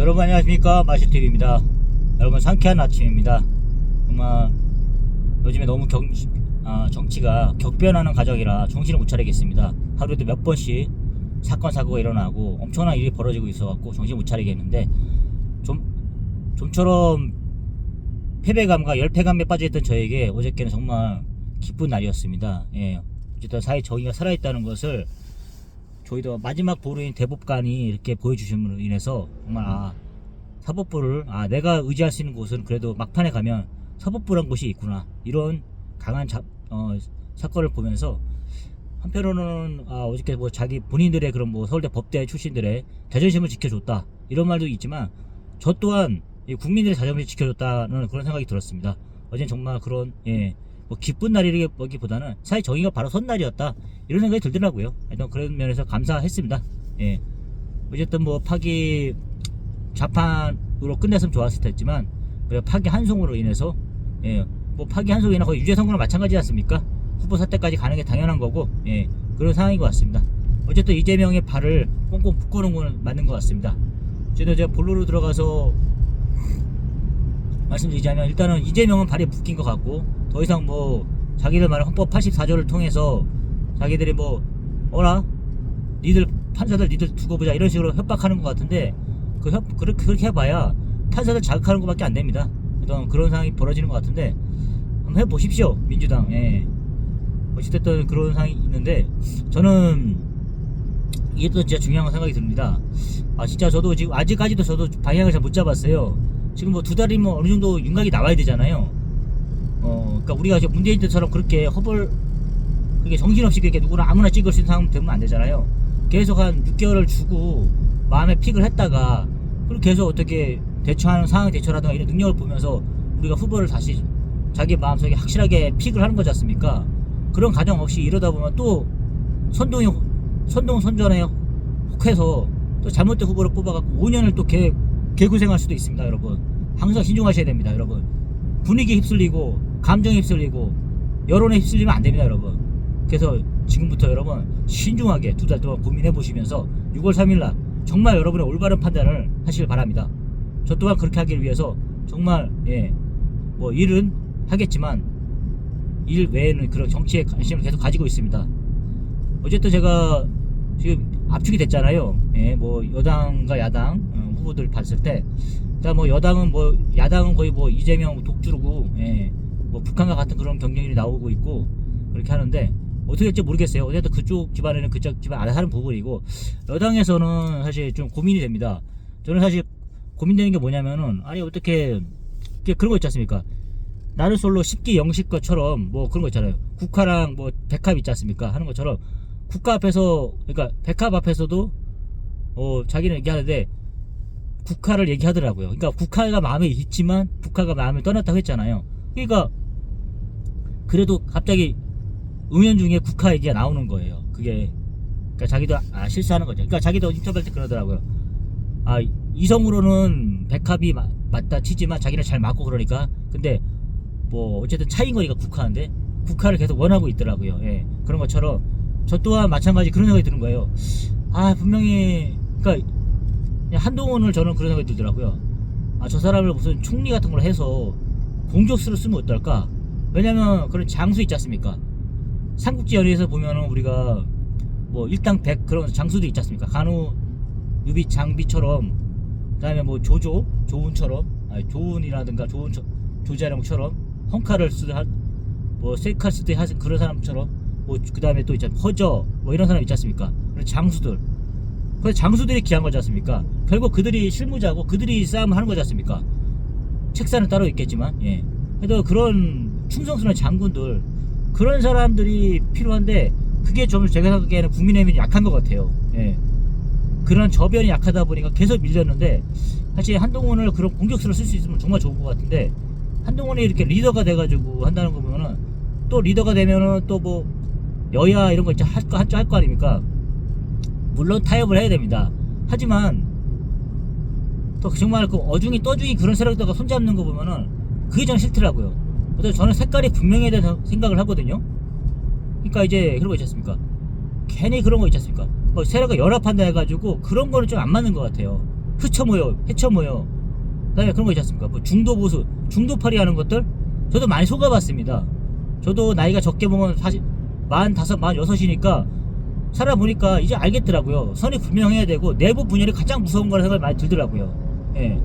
여러분 안녕하십니까? 마시TV입니다. 여러분 상쾌한 아침입니다. 정말 요즘에 너무 경, 아, 정치가 격변하는 가정이라 정신을 못 차리겠습니다. 하루에도 몇 번씩 사건 사고가 일어나고 엄청난 일이 벌어지고 있어갖고 정신 못 차리겠는데 좀 좀처럼 패배감과 열패감에 빠져있던 저에게 어저께는 정말 기쁜 날이었습니다. 예. 어쨌든 사회 정의가 살아있다는 것을 저희도 마지막 보루인 대법관이 이렇게 보여주심으로 인해서 정말 아 사법부를 아 내가 의지할 수 있는 곳은 그래도 막판에 가면 사법부란 곳이 있구나 이런 강한 자, 어, 사건을 보면서 한편으로는 아 어저께 뭐 자기 본인들의 그런 뭐 서울대 법대 출신들의 자존심을 지켜줬다 이런 말도 있지만 저 또한 이 국민들의 자존심을 지켜줬다는 그런 생각이 들었습니다 어제 정말 그런 예. 뭐 기쁜 날이기보다는 사회 정의가 바로 선 날이었다 이런 생각이 들더라고요. 하여튼 그런 면에서 감사했습니다. 예. 어쨌든 뭐 파기 좌판으로 끝냈으면 좋았을 텐지만 파기 한송으로 인해서 예. 뭐 파기 한송이나 거의 유죄 선고나 마찬가지 지 않습니까? 후보 사태까지 가는 게 당연한 거고 예. 그런 상황인 것 같습니다. 어쨌든 이재명의 발을 꽁꽁 묶어놓은 건 맞는 것 같습니다. 어쨌든 제가 본론으로 들어가서 말씀드리자면 일단은 이재명은 발에 묶인 것 같고 더 이상 뭐 자기들 말은 헌법 84조를 통해서 자기들이 뭐 어라 니들 판사들 니들 두고 보자 이런 식으로 협박하는 것 같은데 그 협 그렇게 그렇게 해봐야 판사들 자극하는 것밖에 안 됩니다. 어떤 그런 상황이 벌어지는 것 같은데 한번 해보십시오 민주당. 예. 어찌됐든 그런 상황이 있는데 저는 이게 또 진짜 중요한 생각이 듭니다. 아 진짜 저도 지금 아직까지도 저도 방향을 잘 못 잡았어요. 지금 뭐 두 달이면 어느 정도 윤곽이 나와야 되잖아요. 어, 그러니까 우리가 이제 문재인 때처럼 그렇게 허벌 그게 정신없이 그렇게 누구나 아무나 찍을 수 있는 상황 되면 안 되잖아요. 계속 한 6개월을 주고 마음에 픽을 했다가 그리고 계속 어떻게 대처하는 상황 대처라든가 이런 능력을 보면서 우리가 후보를 다시 자기 마음속에 확실하게 픽을 하는 거지 않습니까? 그런 과정 없이 이러다 보면 또 선동이 선동 선전에 혹해서 또 잘못된 후보를 뽑아갖고 5년을 또 개, 개고생할 수도 있습니다, 여러분. 항상 신중하셔야 됩니다, 여러분. 분위기 휩쓸리고 감정에 휩쓸리고 여론에 휩쓸리면 안 됩니다, 여러분. 그래서 지금부터 여러분 신중하게 두 달 동안 고민해 보시면서 6월 3일 날 정말 여러분의 올바른 판단을 하시길 바랍니다. 저 또한 그렇게 하기 위해서 정말 예, 뭐 일은 하겠지만 일 외에는 그런 정치에 관심을 계속 가지고 있습니다. 어쨌든 제가 지금 압축이 됐잖아요. 예, 뭐 여당과 야당 어, 후보들 봤을 때, 자뭐 여당은 뭐 야당은 거의 뭐 이재명 독주르고, 예, 뭐 북한과 같은 그런 경쟁률이 나오고 있고 그렇게 하는데 어떻게 될지 모르겠어요. 어쨌든 그쪽 집안에는 그쪽 집안 하는 부분이고 여당에서는 사실 좀 고민이 됩니다. 저는 사실 고민되는 게 뭐냐면은 아니 어떻게 그런 거 있지 않습니까? 나는 솔로 10기 영식 것처럼 뭐 그런 거 있잖아요. 국화랑 뭐 백합 있지 않습니까? 하는 것처럼 국가 앞에서 그러니까 백합 앞에서도 어 자기는 얘기하는데 국화를 얘기하더라고요. 그러니까 국화가 마음에 있지만 국화가 마음을 떠났다고 했잖아요. 그러니까 그래도 갑자기 응연 중에 국화 얘기가 나오는 거예요. 그게 그러니까 자기도 아, 실수하는 거죠. 그러니까 자기도 인터뷰할 때 그러더라고요. 아 이성으로는 백합이 마- 맞다 치지만 자기는 잘 맞고 그러니까 근데 뭐 어쨌든 차인 거니까 국화인데 국화를 계속 원하고 있더라고요. 예 그런 것처럼 저 또한 마찬가지 그런 생각이 드는 거예요. 아 분명히 그러니까 한동훈을 저는 그런 생각이 들더라고요. 아 저 사람을 무슨 총리 같은 걸 해서 공격수로 쓰면 어떨까? 왜냐면 그런 장수 있지 않습니까? 삼국지 연의에서 보면은 우리가 뭐 일당 백 그런 장수도 있지 않습니까? 간우 유비 장비처럼 그다음에 뭐 조조 조운처럼 아니 조운이라든가 조운 조자룡처럼 헝카를 한- 뭐 셀카 쓰든 하는 그런 사람처럼 뭐 그다음에 또 있잖아요 허저 뭐 이런 사람 있지 않습니까? 그런 장수들 그래서 장수들이 기한 거지 않습니까? 결국 그들이 실무자고 그들이 싸움을 하는 거지 않습니까? 책사는 따로 있겠지만 예. 그래도 그런 충성스러운 장군들 그런 사람들이 필요한데 그게 좀 제가 생각하기에는 국민의힘이 약한 것 같아요. 예. 그런 저변이 약하다 보니까 계속 밀렸는데 사실 한동훈을 그런 공격수로 쓸 수 있으면 정말 좋을 것 같은데 한동훈이 이렇게 리더가 돼가지고 한다는 거 보면은 또 리더가 되면은 또 뭐 여야 이런 거 있죠 할거 할거 할 거 아닙니까? 물론 타협을 해야 됩니다. 하지만 또 정말 그 어중이 떠중이 그런 세력들과 손잡는 거 보면은 그게 전 싫더라고요. 그래서 저는 색깔이 분명해야 된다고 생각을 하거든요. 그러니까 이제 그런 거 있지 않습니까? 괜히 그런 거 있지 않습니까? 뭐 세력을 연합한다 해가지고 그런 거는 좀 안 맞는 것 같아요. 흐쳐 모여, 헤쳐 모여. 그다음에 그런 거 있지 않습니까? 뭐 중도 보수, 중도파리 하는 것들 저도 많이 속아봤습니다. 저도 나이가 적게 보면 사실 만 다섯, 만 여섯이니까 살아보니까 이제 알겠더라고요. 선이 분명해야 되고 내부 분열이 가장 무서운 거라 생각이 많이 들더라고요. 예.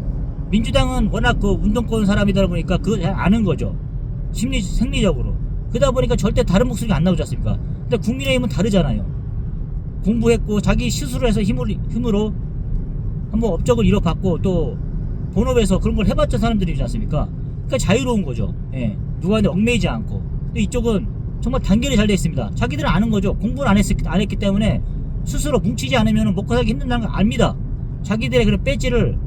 민주당은 워낙 그 운동권 사람이다 보니까 잘 아는 거죠. 심리, 생리적으로. 그러다 보니까 절대 다른 목소리가 안 나오지 않습니까? 근데 국민의힘은 다르잖아요. 공부했고 자기 스스로 해서 힘으로, 힘으로 한번 업적을 이뤄봤고 또 본업에서 그런 걸 해봤던 사람들이지 않습니까? 그러니까 자유로운 거죠. 예. 누구한테 얽매이지 않고. 근데 이쪽은 정말 단결이 잘 돼 있습니다. 자기들은 아는 거죠. 공부를 안, 했, 안 했기 때문에 스스로 뭉치지 않으면 먹고 살기 힘든다는 걸 압니다. 자기들의 그런 배지를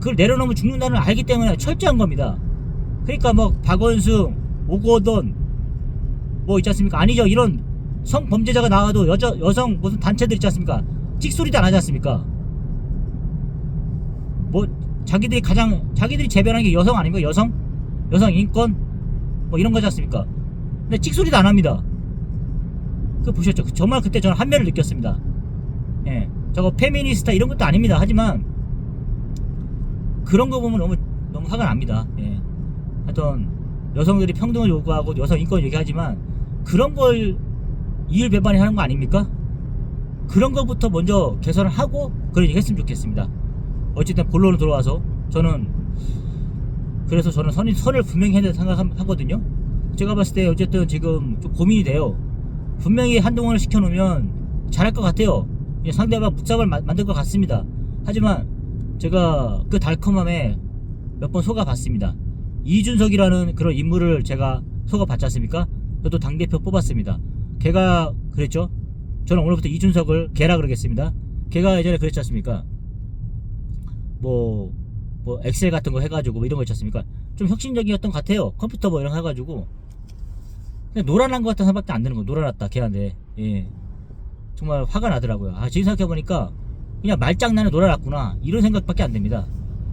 그걸 내려놓으면 죽는다는 걸 알기 때문에 철저한 겁니다. 그러니까 뭐 박원순, 오거돈 뭐 있지 않습니까? 아니죠. 이런 성범죄자가 나와도 여자 여성 무슨 단체들 있지 않습니까? 찍소리도 안 하지 않습니까? 뭐 자기들이 가장 자기들이 재변한 게 여성 아닙니까? 여성? 여성 인권? 뭐 이런 거지 않습니까? 근데 찍소리도 안 합니다. 그 보셨죠? 정말 그때 저는 한면을 느꼈습니다. 예. 저거 페미니스타 이런 것도 아닙니다. 하지만 그런 거 보면 너무 너무 화가 납니다. 예. 하여튼 여성들이 평등을 요구하고 여성 인권 얘기하지만 그런 걸 이율배반이 하는 거 아닙니까? 그런 것부터 먼저 개선을 하고 그런 얘기 했으면 좋겠습니다. 어쨌든 본론으로 돌아와서 저는 그래서 저는 선이 선을 분명히 해야 된다고 생각하거든요. 제가 봤을 때 어쨌든 지금 좀 고민이 돼요. 분명히 한동훈을 시켜놓으면 잘할 것 같아요. 상대방 마- 만들 것 같습니다. 하지만 제가 그 달콤함에 몇 번 속아봤습니다. 이준석이라는 그런 인물을 제가 속아봤지 않습니까? 저도 당대표 뽑았습니다. 걔가 그랬죠? 저는 오늘부터 이준석을 걔라 그러겠습니다. 걔가 예전에 그랬지 않습니까? 뭐, 뭐, 엑셀 같은 거 해가지고 뭐 이런 거 있지 않습니까? 좀 혁신적이었던 것 같아요. 컴퓨터 뭐 이런 거 해가지고. 그냥 노란한 것 같은 생각밖에 안 드는 거. 노란났다, 걔한테. 예. 정말 화가 나더라고요. 아, 지금 생각해보니까 그냥 말장난에 놀아놨구나. 이런 생각밖에 안 됩니다.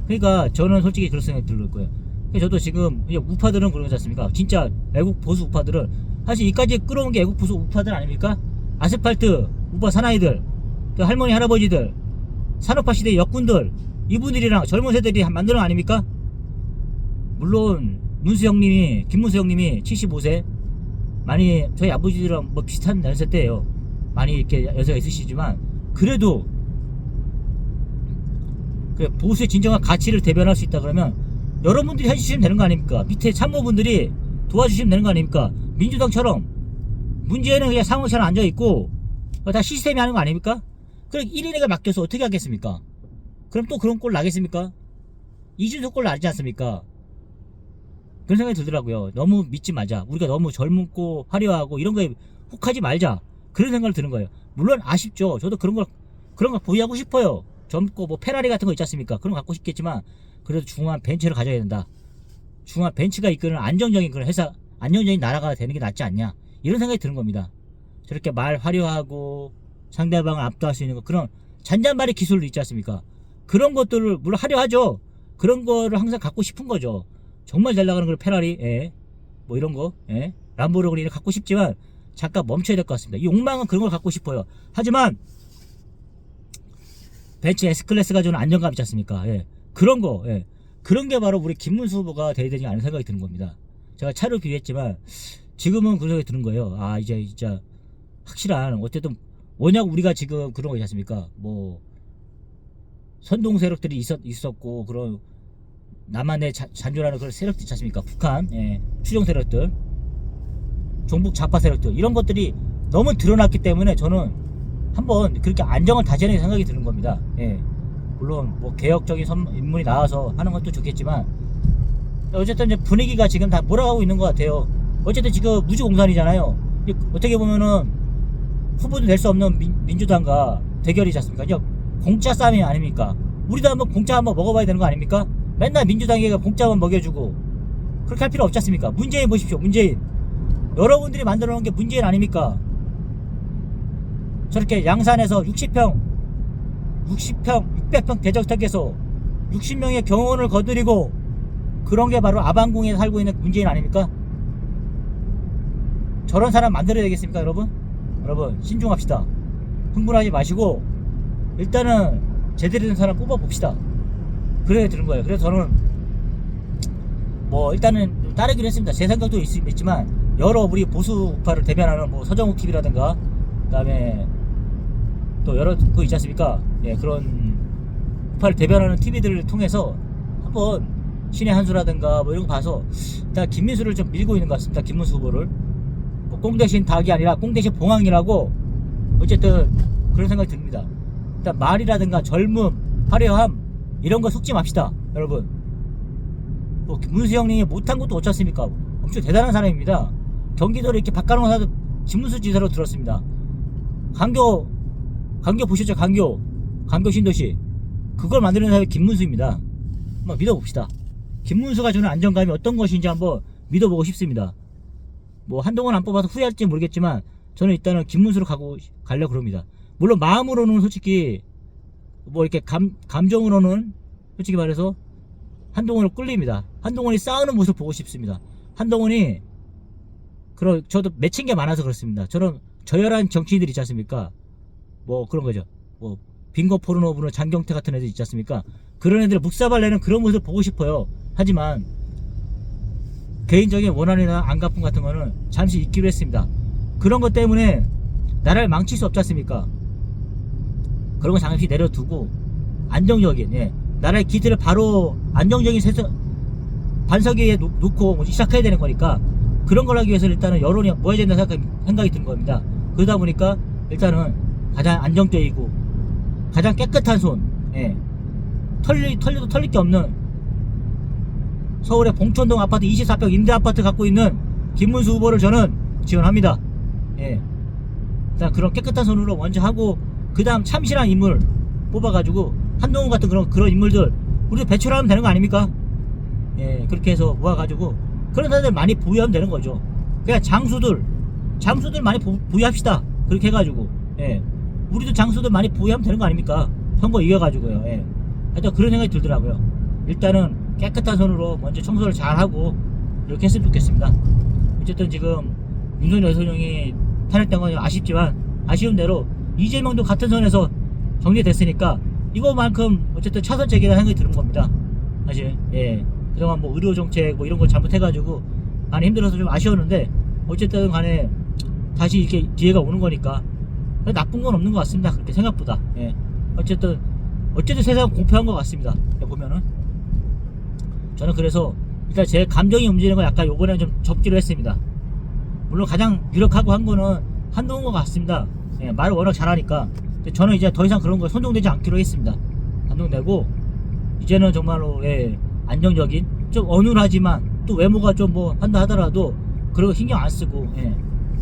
그러니까 저는 솔직히 그런 생각이 들을 거예요. 저도 지금 우파들은 그런 거지 않습니까? 진짜 애국 보수 우파들은 사실 이까지 끌어온 게 애국 보수 우파들 아닙니까? 아스팔트 우파 사나이들, 그 할머니 할아버지들, 산업화 시대 역군들 이분들이랑 젊은 세대들이 만드는 거 아닙니까? 물론 문수 형님이 김문수 형님이 75세 많이 저희 아버지들이랑 뭐 비슷한 연세 때예요. 많이 이렇게 연세가 있으시지만 그래도 그 보수의 진정한 가치를 대변할 수 있다 그러면 여러분들이 해주시면 되는 거 아닙니까? 밑에 참모분들이 도와주시면 되는 거 아닙니까? 민주당처럼 문제는 그냥 사무실에 앉아 있고 다 시스템이 하는 거 아닙니까? 그럼 1인에게 맡겨서 어떻게 하겠습니까? 그럼 또 그런 꼴 나겠습니까? 이준석 꼴 나지 않습니까? 그런 생각이 들더라고요. 너무 믿지 말자. 우리가 너무 젊고 화려하고 이런 거에 혹하지 말자. 그런 생각을 드는 거예요. 물론 아쉽죠. 저도 그런 걸 그런 걸 보유하고 싶어요. 젊고 뭐 페라리 같은 거 있지 않습니까? 그런 거 갖고 싶겠지만 그래도 중요한 벤츠를 가져야 된다. 중요한 벤츠가 이끄는 안정적인 그런 회사, 안정적인 나라가 되는 게 낫지 않냐. 이런 생각이 드는 겁니다. 저렇게 말 화려하고 상대방을 압도할 수 있는 거 그런 잔잔말의 기술도 있지 않습니까? 그런 것들을 물론 하려 하죠. 그런 거를 항상 갖고 싶은 거죠. 정말 잘 나가는 걸 페라리, 예. 뭐 이런 거, 예. 람보르기니를 갖고 싶지만 잠깐 멈춰야 될 것 같습니다. 이 욕망은 그런 걸 갖고 싶어요. 하지만 벤츠 S클래스가 주는 안정감 있지 않습니까? 예. 그런 거, 예. 그런 게 바로 우리 김문수 후보가 돼야 되지 않은 생각이 드는 겁니다. 제가 차를 비유했지만 지금은 그런 생각이 드는 거예요. 아, 이제 진짜 확실한 어쨌든 워낙 우리가 지금 그런 거 있지 않습니까? 뭐 선동 세력들이 있었, 있었고 그런 남한의 자, 잔존하는 그런 세력들 있지 않습니까? 북한 예, 추종 세력들 종북 좌파 세력들 이런 것들이 너무 드러났기 때문에 저는 한번 그렇게 안정을 다지는 생각이 드는 겁니다. 예. 물론 뭐 개혁적인 선- 인물이 나와서 하는 것도 좋겠지만 어쨌든 이제 분위기가 지금 다 몰아가고 있는 것 같아요. 어쨌든 지금 무주공산이잖아요. 이- 어떻게 보면은 후보도 낼 수 없는 민, 주당과 대결이지 않습니까? 이제 공짜 싸움이 아닙니까? 우리도 한번 공짜 한번 먹어봐야 되는 거 아닙니까? 맨날 민주당에게 공짜만 먹여주고 그렇게 할 필요 없지 않습니까? 문재인 보십시오, 문재인. 여러분들이 만들어 놓은 게 문재인 아닙니까? 저렇게 양산에서 60평, 60평, 600평 대저택에서 60명의 경호원을 거드리고 그런 게 바로 아방궁에 살고 있는 문재인 아닙니까? 저런 사람 만들어야 되겠습니까, 여러분? 여러분, 신중합시다. 흥분하지 마시고, 일단은 제대로 된 사람 뽑아 봅시다. 그래야 되는 거예요. 그래서 저는 뭐 일단은 좀 따르기로 했습니다. 제 생각도 있, 있지만 여러 우리 보수 우파를 대변하는 뭐 서정욱 TV라든가 그다음에 또 여러 그 있지 않습니까? 예 그런 우파를 대변하는 TV들을 통해서 한번 신의 한수라든가 뭐 이런 거 봐서 일단 김민수를 좀 밀고 있는 것 같습니다. 김문수 후보를 뭐꽁 대신 닭이 아니라 꽁 대신 봉황이라고 어쨌든 그런 생각이 듭니다. 일단 말이라든가 젊음, 화려함 이런 거 속지 맙시다, 여러분. 뭐 김문수 형님이 못한 것도 어쩌습니까? 엄청 대단한 사람입니다. 경기도를 이렇게 바꿔놓은 사도 김문수 지사로 들었습니다. 강교 강교 보셨죠? 강교 강교 신도시 그걸 만드는 사람이 김문수입니다. 한번 믿어봅시다. 김문수가 주는 안정감이 어떤 것인지 한번 믿어보고 싶습니다. 뭐 한동안 안 뽑아서 후회할지 모르겠지만 저는 일단은 김문수로 가고 가려 그럽니다. 물론 마음으로는 솔직히 뭐 이렇게 감 감정으로는 솔직히 말해서 한동훈을 끌립니다. 한동훈이 싸우는 모습 보고 싶습니다. 한동훈이 그런 저도 맺힌 게 많아서 그렇습니다. 저런 저열한 정치인들 있지 않습니까? 뭐 그런 거죠. 뭐 빙고 포르노브는 장경태 같은 애들 있지 않습니까? 그런 애들 묵사발 내는 그런 모습 보고 싶어요. 하지만 개인적인 원한이나 안갚음 같은 거는 잠시 잊기로 했습니다. 그런 것 때문에 나라를 망칠 수 없지 않습니까? 그런 거 잠시 내려두고 안정적인 예. 나라의 기틀을 바로 안정적인 세서 반석 위에 놓, 놓고 뭐 시작해야 되는 거니까 그런 걸 하기 위해서 일단은 여론이 모여야 된다 생각, 생각이 드는 겁니다. 그러다 보니까 일단은 가장 안정적이고 가장 깨끗한 손, 예. 털리, 털려도 털릴 게 없는 서울의 봉천동 아파트 24평 임대 아파트 갖고 있는 김문수 후보를 저는 지원합니다. 예. 일단 그런 깨끗한 손으로 먼저 하고 그 다음 참신한 인물 뽑아가지고 한동훈 같은 그런 그런 인물들 우리도 배출하면 되는 거 아닙니까? 예 그렇게 해서 모아가지고 그런 사람들 많이 보유하면 되는 거죠. 그냥 장수들 장수들 많이 보, 보유합시다. 그렇게 해가지고 예 우리도 장수들 많이 보유하면 되는 거 아닙니까? 선거 이겨가지고요. 예. 하여튼 그런 생각이 들더라고요. 일단은 깨끗한 손으로 먼저 청소를 잘 하고 이렇게 했으면 좋겠습니다. 어쨌든 지금 윤석열 대통령이 탄핵된 건 아쉽지만 아쉬운 대로 이재명도 같은 선에서 정리됐으니까 이거만큼 어쨌든 차선 제기라 생각이 드는 겁니다. 사실 예 그동안 뭐 의료 정책 뭐 이런 걸 잘못해가지고 많이 힘들어서 좀 아쉬웠는데 어쨌든 간에 다시 이렇게 기회가 오는 거니까 나쁜 건 없는 것 같습니다. 그렇게 생각보다 예 어쨌든 어쨌든 세상 공평한 것 같습니다. 예, 보면은 저는 그래서 일단 제 감정이 움직이는 걸 약간 요번에는 좀 접기로 했습니다. 물론 가장 유력하고 한 거는 한동훈 것 같습니다. 예, 말을 워낙 잘하니까. 저는 이제 더 이상 그런 거 선동되지 않기로 했습니다. 안동되고 이제는 정말로 예, 안정적인 좀 어눌하지만 또 외모가 좀 뭐 한다 하더라도 그런 거 신경 안 쓰고 예,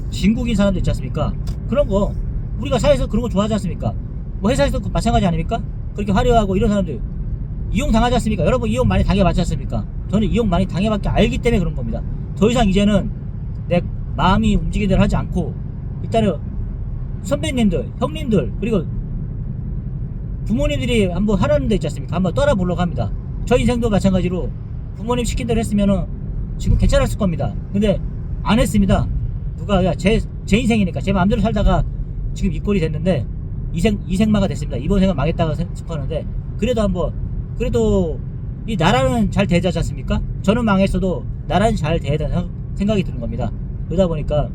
진국인 사람들 있지 않습니까? 그런 거 우리가 사회에서 그런 거 좋아하지 않습니까? 뭐 회사에서도 마찬가지 아닙니까? 그렇게 화려하고 이런 사람들 이용 당하지 않습니까? 여러분 이용 많이 당해봤지 않습니까? 저는 이용 많이 당해봤기 알기 때문에 그런 겁니다. 더 이상 이제는 내 마음이 움직이는 대로 하지 않고 일단은 선배님들, 형님들 그리고 부모님들이 한번 하라는 데 있지 않습니까? 한번 떠나 보려고 합니다. 저 인생도 마찬가지로 부모님 시킨 대로 했으면은 지금 괜찮았을 겁니다. 근데 안 했습니다. 누가 야제 제 인생이니까 제 마음대로 살다가 지금 이 꼴이 됐는데 이생 이생마가 됐습니다. 이번 생은 망했다고 생- 싶었는데 그래도 한번 그래도 이 나라는 잘 되지 않습니까? 저는 망했어도 나라는 잘 생각- 생각이 드는 겁니다. 그러다 보니까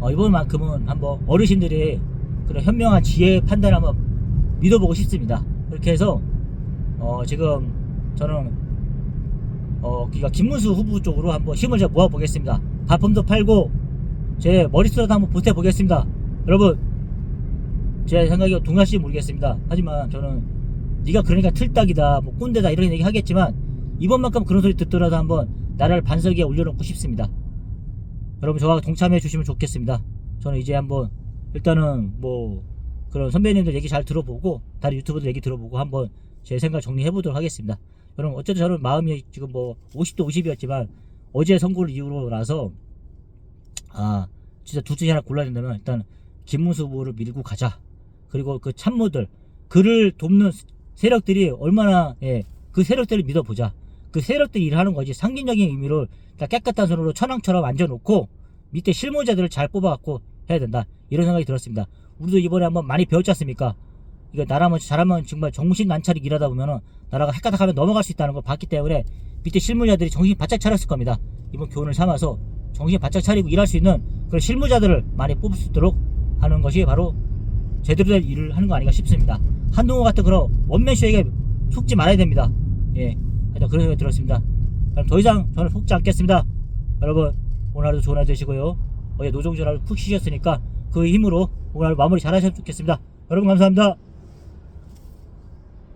어, 이번만큼은 한번 어르신들의 그런 현명한 지혜 판단을 한번 믿어보고 싶습니다. 그렇게 해서 어, 지금 저는 어, 그러니까 김문수 후보 쪽으로 한번 힘을 좀 모아 보겠습니다. 발품도 팔고 제 머릿수라도 한번 보태 보겠습니다. 여러분 제 생각이 동의하실지 모르겠습니다. 하지만 저는 네가 그러니까 틀딱이다, 뭐 꼰대다 이런 얘기 하겠지만 이번만큼 그런 소리 듣더라도 한번 나라를 반석 위에 올려놓고 싶습니다. 여러분 저와 동참해 주시면 좋겠습니다. 저는 이제 한번 일단은 뭐 그런 선배님들 얘기 잘 들어보고 다른 유튜버들 얘기 들어보고 한번 제 생각 정리해 보도록 하겠습니다. 여러분 어쨌든 저는 마음이 지금 뭐 50대 50이었지만 어제 선거를 이후로 나서 아 진짜 둘 중에 하나 골라야 된다면 일단 김문수 후보를 밀고 가자. 그리고 그 참모들 그를 돕는 세력들이 얼마나 예, 그 세력들을 믿어보자. 그 세력들이 일하는 거지 상징적인 그러니까 깨끗한 손으로 천왕처럼 앉아놓고 밑에 실무자들을 잘 뽑아갖고 해야 된다. 이런 생각이 들었습니다. 우리도 이번에 한번 많이 배웠지 않습니까? 이거 나라면 잘하면 정말 정신 안 차리고 일하다 보면은 나라가 헷가닥하면 넘어갈 수 있다는 걸 봤기 때문에 밑에 실무자들이 정신 바짝 차렸을 겁니다. 이번 교훈을 삼아서 정신 바짝 차리고 일할 수 있는 그런 실무자들을 많이 뽑을 수 있도록 하는 것이 바로 제대로 된 일을 하는 거 아닌가 싶습니다. 한동호 같은 그런 원맨쇼에게 속지 말아야 됩니다. 예, 하여튼 그런 생각이 들었습니다. 그럼 더 이상 저는 속지 않겠습니다. 여러분 오늘 하루도 좋은 하루 되시고요. 어제 노종전화를 푹 쉬셨으니까 그 힘으로 오늘 하루 마무리 잘 하셨으면 좋겠습니다. 여러분 감사합니다.